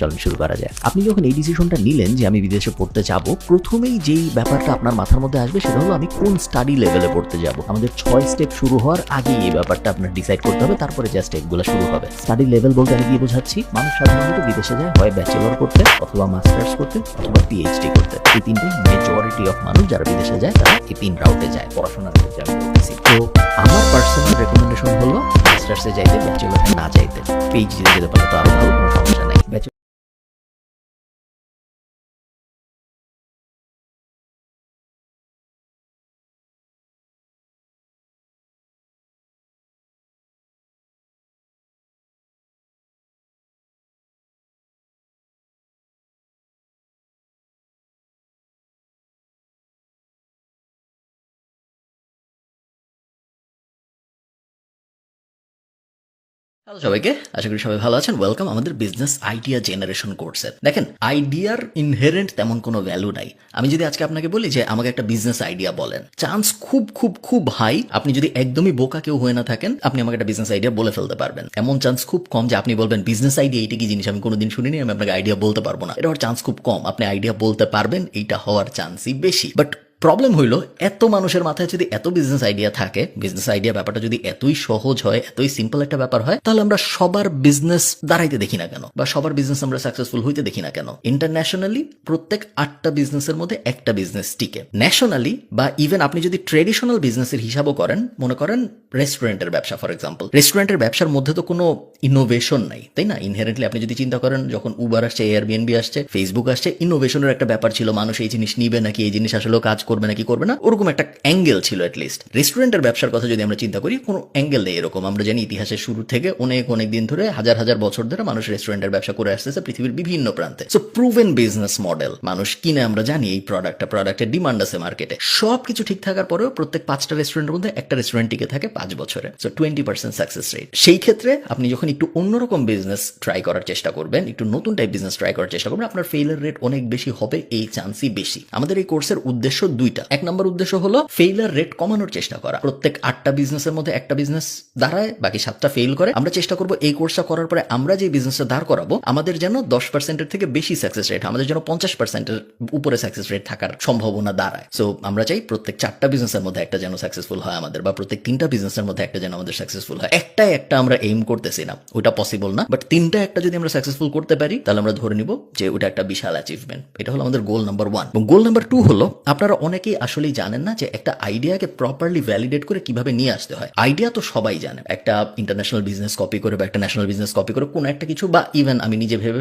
চলুন শুরু করা যায়। আপনি যখন এই ডিসিশনটা নিলেন যে আমি বিদেশে পড়তে যাব, প্রথমেই যেই ব্যাপারটা আপনার মাথার মধ্যে আসবে সেটা হলো আমি কোন স্টাডি লেভেলে পড়তে যাব। আমাদের ছয় স্টেপ শুরু হওয়ার আগেই এই ব্যাপারটা আপনার ডিসাইড করতে হবে, তারপরে যা স্টেপগুলো শুরু হবে। স্টাডি লেভেল বলতে আমি কি বোঝাচ্ছি? মানুষ সাধারণত বিদেশে যায়, হয় ব্যাচেলর করতে অথবা মাস্টার্স করতে অথবা পিএইচডি করতে। এই তিনটে মেজরিটি অফ মানুষ যারা বিদেশে যায়, তারা এই তিন রাউটে যায়, পড়াশোনার ক্ষেত্রে তো আমার পার্সোনাল রেকমেন্ডেশন হলো মাস্টার্সে যাইতে ব্যাচেলরে না যাইতে। পিএইচডি যেতে পারলে তো আরও ভালো কোনো হ্যালো সবাইকে। আশা করি সবাই ভালো আছেন। ওয়েলকাম আমাদের বিজনেস আইডিয়া জেনারেশন কোর্সে দেখেন আইডিয়ার ইনহেরেন্ট তেমন কোনো ভ্যালু নাই। আমি যদি আজকে আপনাকে বলি যে আমাকে একটা বিজনেস আইডিয়া বলেন চান্স খুব খুব খুব হাই আপনি যদি একদমই বোকা কেউ হয়ে না থাকেন, আপনি আমাকে একটা বিজনেস আইডিয়া বলে ফেলতে পারবেন। এমন চান্স খুব কম যে আপনি বলবেন বিজনেস আইডিয়া এইটা কি জিনিস? আমি কোনোদিন শুনিনি, আমি আপনাকে আইডিয়া বলতে পারব না। এটা চান্স খুব কম। আপনি আইডিয়া বলতে পারবেন, এইটা হওয়ার চান্সই বেশি। বাট প্রবলেম হইল, এত মানুষের মাথায় যদি এত বিজনেস আইডিয়া থাকে বিজনেস আইডিয়া ব্যাপারটা যদি এতই সহজ হয়, এতই সিম্পল একটা ব্যাপার হয়, তাহলে আমরা সবার বিজনেস দাঁড়াইতে দেখি না কেন? বা সবার বিজনেস আমরা সাকসেসফুল হইতে দেখি না কেন? ইন্টারন্যাশনালি প্রত্যেক আটটা বিজনেসের মধ্যে একটা বিজনেস টিকে। ন্যাশনালি বা ইভেন আপনি যদি ট্রেডিশনাল বিজনেসের হিসাবও করেন, মনে করেন রেস্টুরেন্টের ব্যবসা ফর এক্সাম্পল রেস্টুরেন্টের ব্যবসার মধ্যে তো কোনো ইনোভেশন নাই, তাই না? ইনহেরেন্টলি আপনি যদি চিন্তা করেন, যখন উবার আসছে এয়ারবিএনবি আসছে ফেসবুক আসছে ইনোভেশনের একটা ব্যাপার ছিল, মানুষ এই জিনিস নিবে নাকি, এই জিনিস আসলে কাজ করবে নাকি করবে না, ওরকম একটা অ্যাঙ্গেল ছিল লিস্ট রেস্টুরেন্টের ব্যবসার কথা যদি আমরা চিন্তা করি, কোনো অ্যাঙ্গেল নেই এরকম। আমরা জানি ইতিহাসের শুরু থেকে অনেক অনেক দিন ধরে হাজার হাজার বছর ধরে মানুষ রেস্টুরেন্টের ব্যবসা করে আসতেছে পৃথিবীর বিভিন্ন প্রান্তে। সো প্রুভেন বিজনেস মডেল মানুষ কিনে আমরা জানি এই প্রোডাক্টটা প্রোডাক্টের ডিমান্ড আছে মার্কেটে সব কিছু ঠিক থাকার পরেও প্রত্যেক পাঁচটা রেস্টুরেন্টের মধ্যে একটা রেস্টুরেন্ট টিকে থাকে পাঁচ বছরে। So twenty percent success rate সেই ক্ষেত্রে আপনি যখন একটু অন্যরকম বিজনেস ট্রাই করার চেষ্টা করবেন, একটু নতুন টাইপ বিজনেস ট্রাই করার চেষ্টা করবেন, আপনার ফেইলার রেট অনেক বেশি হবে, এই চান্সই বেশি। আমাদের এই কোর্সের উদ্দেশ্য দুইটা। এক নম্বর উদ্দেশ্য হলো ফেইলার রেট কমানোর চেষ্টা করা। প্রত্যেক আটটা বিজনেসের মধ্যে একটা বিজনেস দাঁড়ায়, বাকি সাতটা ফেল করে। আমরা চেষ্টা করব এই কোর্সটা করার পরে আমরা যে বিজনেসটা দাঁড় করাবো, আমাদের যেন দশ পার্সেন্টের থেকে বেশি সাকসেস রেট আমাদের যেন পঞ্চাশ পার্সেন্টের উপরে সাকসেস রেট থাকার সম্ভাবনা দাঁড়ায়। সো আমরা চাই প্রত্যেক চারটা বিজনেসের মধ্যে একটা যেন সাকসেসফুল হয় আমাদের, বা প্রত্যেক তিনটা বিজনেসের মধ্যে একটা যেন আমাদের সাকসেসফুল হয়। একটা একটা আমরা এইম করতেছি না, ওটা পসিবল না বাট তিনটা একটা যদি আমরা সাকসেসফুল করতে পারি, তাহলে আমরা ধরে নিব যে ওটা একটা বিশাল অ্যাচিভমেন্ট এটা হলো আমাদের গোল নাম্বার ওয়ান এবং গোল নাম্বার টু হলো, আপনারা অনেকেই আসলেই জানেন না যে একটা আইডিয়াকে প্রপারলি ভ্যালিডেট করে কীভাবে নিয়ে আসতে হয়। আইডিয়া তো সবাই জানে। একটা ইন্টারন্যাশনাল বিজনেস কপি করে বা একটা ন্যাশনাল বিজনেস কপি করে কোনো একটা কিছু বা ইভেন আমি নিজে ভেবে